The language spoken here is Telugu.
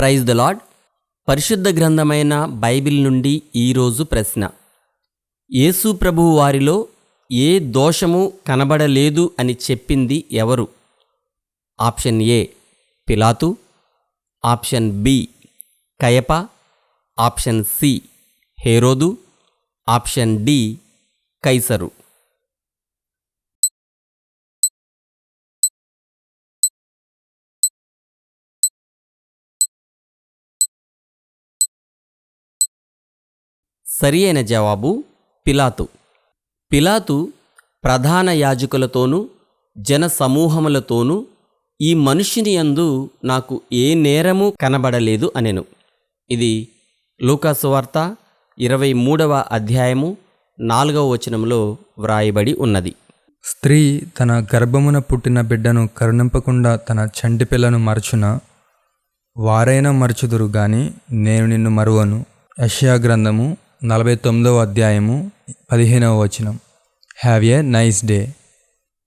ప్రైజ్ ద లాడ్ పరిశుద్ధ గ్రంథమైన బైబిల్ నుండి ఈరోజు ప్రశ్న. యేసు ప్రభువు వారిలో ఏ దోషము కనబడలేదు అని చెప్పింది ఎవరు? ఆప్షన్ ఏ పిలాతు ఆప్షన్ బి కయప ఆప్షన్ సి హేరోదు ఆప్షన్ డి కైసరు. సరి అయిన జవాబు పిలాతు. పిలాతు ప్రధాన యాజకులతోనూ జన సమూహములతోనూ ఈ మనుషుని యందు నాకు ఏ నేరము కనబడలేదు అనెను. ఇది లూకాసువార్త ఇరవై మూడవ అధ్యాయము నాలుగవ వచనంలో వ్రాయబడి ఉన్నది. స్త్రీ తన గర్భమున పుట్టిన బిడ్డను కరుణింపకుండా తన చంటి పిల్లను మరచున? వారైనా మరచుదురు గాని నేను నిన్ను మరువను. యష్యా గ్రంథము నలభై తొమ్మిదవ అధ్యాయము పదిహేనవ వచనం. Have a nice day